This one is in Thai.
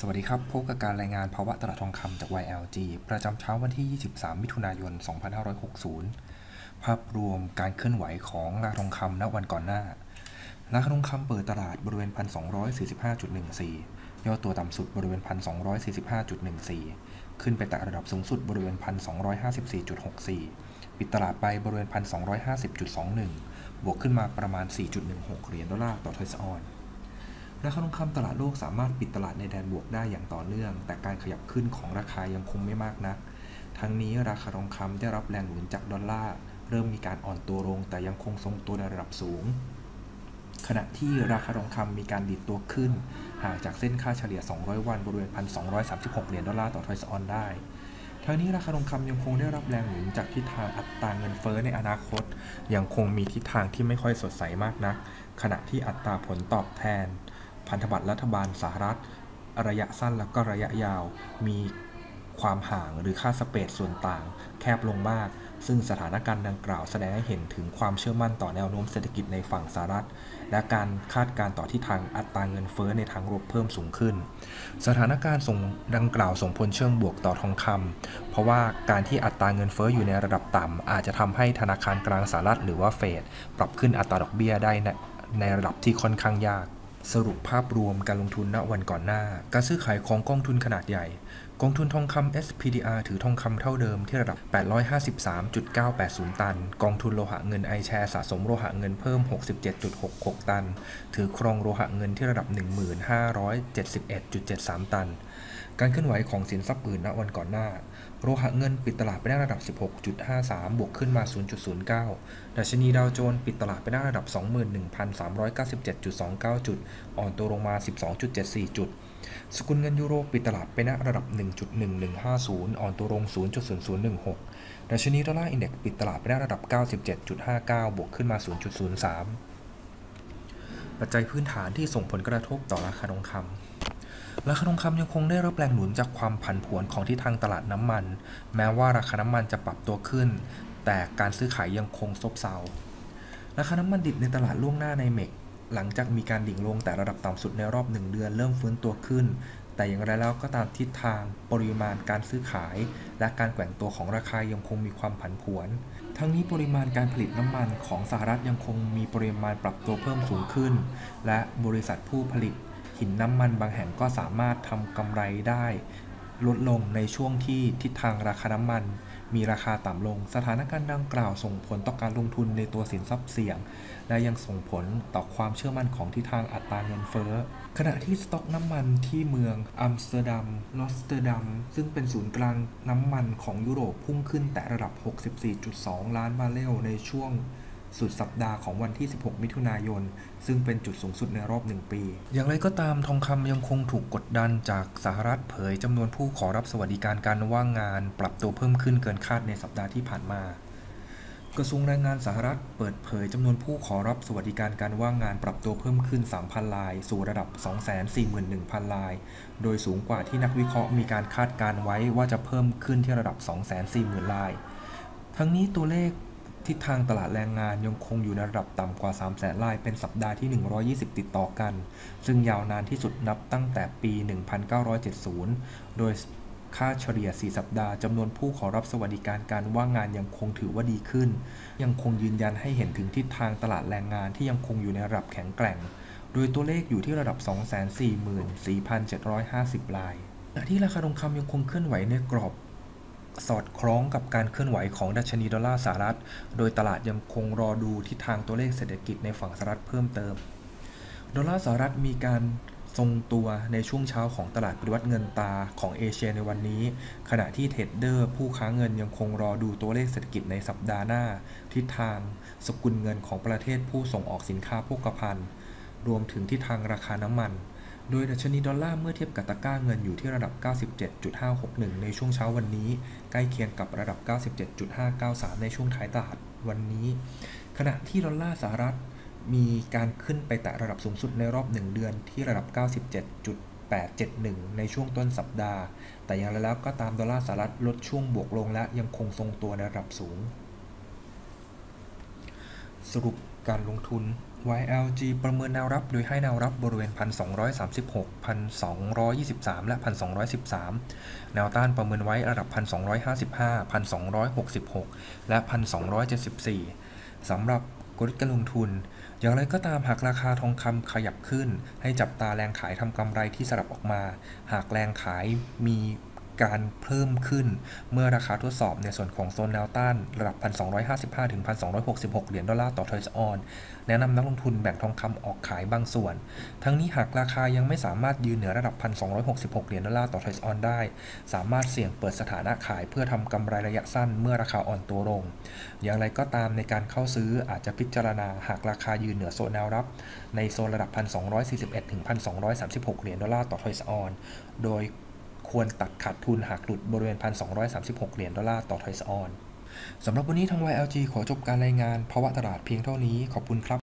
สวัสดีครับ พบกับการรายงานภาวะตลาดทองคำจาก YLG ประจำเช้าวันที่ 23 มิถุนายน 2560 ภาพรวมการเคลื่อนไหวของราคาทองคำณวันก่อนหน้า ราคาทองคำเปิดตลาดบริเวณ 1,245.14 ย่อตัวต่ำสุดบริเวณ 1,245.14 ขึ้นไปแตะระดับสูงสุดบริเวณ 1,254.64 ปิดตลาดไปบริเวณ 1,250.21 บวกขึ้นมาประมาณ 4.16 เหรียญดอลลาร์ต่อทอยส์ออน ราคาทองคำตลาดโลกสามารถปิดตลาดในแดนบวกได้อย่างต่อเนื่อง แต่การขยับขึ้นของราคายังคงไม่มากนัก ทั้งนี้ราคาทองคำได้รับแรงหนุนจากดอลลาร์เริ่มมีการอ่อนตัวลง แต่ยังคงทรงตัวในระดับสูง ขณะที่ราคาทองคำมีการดีดตัวขึ้น ห่างจากเส้นค่าเฉลี่ย 200 วันบริเวณ 1,236 เหรียญดอลลาร์ต่อทอยส์ออนได้ทั้งนี้ราคาทองคำยังคงได้รับแรงหนุนจากทิศทางอัตราเงินเฟ้อในอนาคต ยังคงมีทิศทางที่ไม่ค่อยสดใสมากนัก ขณะที่อัตราผลตอบแทน พันธบัตรรัฐบาลสหรัฐ ระยะสั้นและก็ระยะยาว มีความห่างหรือค่าสเปดส่วนต่าง แคบลงมาก ซึ่งสถานการณ์ดังกล่าวแสดงให้เห็นถึงความเชื่อมั่นต่อแนวโน้มเศรษฐกิจในฝั่งสหรัฐ และการคาดการต่อที่ทางอัตราเงินเฟ้อในทางลบเพิ่มสูงขึ้น สถานการณ์ส่งดังกล่าวส่งผลเชิงบวกต่อทองคำเพราะว่าการที่อัตราเงินเฟ้ออยู่ในระดับต่ำอาจจะทำให้ธนาคารกลางสหรัฐหรือว่าเฟดปรับขึ้นอัตราดอกเบี้ยได้ในระดับที่ค่อนข้างยาก สรุปภาพรวมการลงทุนณวันก่อนหน้า การซื้อขายของกองทุนขนาดใหญ่ กองทุนทองคำ SPDR ถือทองคำเท่าเดิมที่ระดับ 853.980 ตัน กองทุนโลหะเงินไอแชร์สะสมโลหะเงินเพิ่ม 67.66 ตัน ถือครองโลหะเงินที่ระดับ 1571.73 ตัน การเคลื่อนไหวของสินทรัพย์อื่นณวันก่อนหน้า โลหะเงินปิดตลาดไปได้ระดับ 16.53 บวกขึ้นมา 0.09 ดัชนีดาวโจนส์ปิดตลาดไปได้ระดับ 21,397.29 จุด อ่อนตัวลงมา 12.74 จุด สกุลเงินยูโรปิดตลาดไปณระดับ 1.1150 อ่อนตัวลง 0.0016 ดัชนีดอลลาร์อินเด็กซ์ปิดตลาดไปได้ระดับ 97.59 บวกขึ้นมา 0.03 ปัจจัยพื้นฐานที่ส่งผลกระทบต่อราคาทองคำ ราคาทองคำยังคงได้รับแรงหนุนจากความผันผวนของที่ทางตลาดน้ำมัน แม้ว่าราคาน้ำมันจะปรับตัวขึ้น แต่การซื้อขายยังคงซบเซา ราคาน้ำมันดิบในตลาดล่วงหน้าในเมกหลังจากมีการดิ่งลงแต่ระดับต่ำสุดในรอบหนึ่งเดือนเริ่มฟื้นตัวขึ้น แต่อย่างไรแล้วก็ตามทิศทาง ปริมาณการซื้อขาย และการแกว่งตัวของราคายังคงมีความผันผวน ทั้งนี้ปริมาณการผลิตน้ำมันของสหรัฐยังคงมีปริมาณปรับตัวเพิ่มสูงขึ้น และบริษัทผู้ผลิต หินน้ำมันบางแห่งก็สามารถทำกำไรได้ ลดลงในช่วงที่ทิศทางราคาน้ำมัน มีราคาต่ำลง สถานการณ์ดังกล่าวส่งผลต่อการลงทุนในตัวสินทรัพย์เสี่ยง และยังส่งผลต่อความเชื่อมั่นของทิศทางอัตราเงินเฟ้อ ขณะที่สต็อกน้ำมันที่เมืองอัมสเตอร์ดัมลอสเตอร์ดัมซึ่งเป็นศูนย์กลางน้ำมันของยุโรปพุ่งขึ้นแต่ระดับ 64.2 ล้านบาร์เรลในช่วง สุดสัปดาห์ของวันที่ 16 มิถุนายน ซึ่งเป็นจุดสูงสุดในรอบหนึ่งปี อย่างไรก็ตามทองคำยังคงถูกกดดันจากสหรัฐเผยจำนวนผู้ขอรับสวัสดิการการว่างงาน ปรับตัวเพิ่มขึ้นเกินคาดในสัปดาห์ที่ผ่านมากระทรวงแรงงานสหรัฐเปิดเผยจำนวนผู้ขอรับสวัสดิการการว่างงานปรับตัวเพิ่มขึ้น 3,000ลาย สู่ระดับ 241,000ลาย โดยสูงกว่าที่นักวิเคราะห์มีการคาดการไว้ว่าจะเพิ่มขึ้นที่ระดับ 240,000ลาย ทั้งนี้ตัวเลข ทิศทางตลาดแรงงานยังคงอยู่ในระดับต่ำกว่า 3 0 0แสนรายเป็นสัปดาห์ที่ 120 ติดต่อกัน ซึ่งยาวนานที่สุดนับตั้งแต่ปี 1970 โดยค่าเฉลี่ย 4 สัปดาห์จำนวนผู้ขอรับสวัสดิการการว่างงานยังคงถือว่าดีขึ้น ยังคงยืนยันให้เห็นถึงทิศทางตลาดแรงงานที่ยังคงอยู่ในระดับแข็งแกร่ง โดยตัวเลขอยู่ที่ระดับ 244,750 รายที่ราคาทองคำยังคงเคลื่อนไหวในกรอบ สอดคล้องกับการเคลื่อนไหวของดัชนีดอลลาร์สหรัฐ โดยตลาดยังคงรอดูทิศทางตัวเลขเศรษฐกิจในฝั่งสหรัฐเพิ่มเติม ดอลลาร์สหรัฐมีการทรงตัวในช่วงเช้าของตลาดปฏิวัติเงินตาของเอเชียในวันนี้ ขณะที่เทรดเดอร์ผู้ค้าเงินยังคงรอดูตัวเลขเศรษฐกิจในสัปดาห์หน้า ทิศทาง สกุลเงินของประเทศผู้ส่งออกสินค้าโภคภัณฑ์ รวมถึงทิศทางราคาน้ำมัน โดยดัชนีดอลลาร์เมื่อเทียบกับตะก้าเงินอยู่ที่ระดับ 97.561 ในช่วงเช้าวันนี้ ใกล้เคียงกับระดับ 97.593 ในช่วงท้ายตลาดวันนี้ ขณะที่ดอลลาร์สหรัฐมีการขึ้นไปแตะระดับสูงสุดในรอบ 1 เดือนที่ระดับ 97.871 ในช่วงต้นสัปดาห์ แต่อย่างไรแล้วก็ตามดอลลาร์สหรัฐลดช่วงบวกลงและยังคงทรงตัวในระดับสูง สรุปการลงทุน YLG ประเมินแนวรับ โดยให้แนวรับบริเวณ 1,236 1,223 และ 1,213 แนวต้านประเมินไว้ระดับ 1,255 1,266 และ 1,274 สำหรับกลยุทธ์การลงทุน อย่างไรก็ตามหากราคาทองคำขยับขึ้น ให้จับตาแรงขายทำกำไรที่สลับออกมา หากแรงขายมี การเพิ่มขึ้น เมื่อราคาทดสอบในส่วนของโซนแนวต้านระดับ 1,255 ถึง 1,266 เหรียญดอลลาร์ต่อทอยส์ออน แนะนำนักลงทุนแบ่งทองคำออกขายบางส่วน ทั้งนี้หากราคายังไม่สามารถยืนเหนือระดับ 1,266 เหรียญดอลลาร์ต่อทอยส์ออนได้ สามารถเสี่ยงเปิดสถานะขายเพื่อทำกำไรระยะสั้นเมื่อราคาอ่อนตัวลง อย่างไรก็ตามในการเข้าซื้ออาจจะพิจารณาหากราคายืนเหนือโซนแนวรับ ในโซนระดับ 1,241 ถึง 1,236 เหรียญดอลลาร์ต่อทอยส์ออน โดย ควรตัดขาดทุนหากหลุดบริเวณ 1,236 เหรียญดอลลาร์ต่อทอยส์ออนสำหรับวันนี้ทาง YLG ขอจบการรายงานภาวะตลาดเพียงเท่านี้ขอบคุณครับ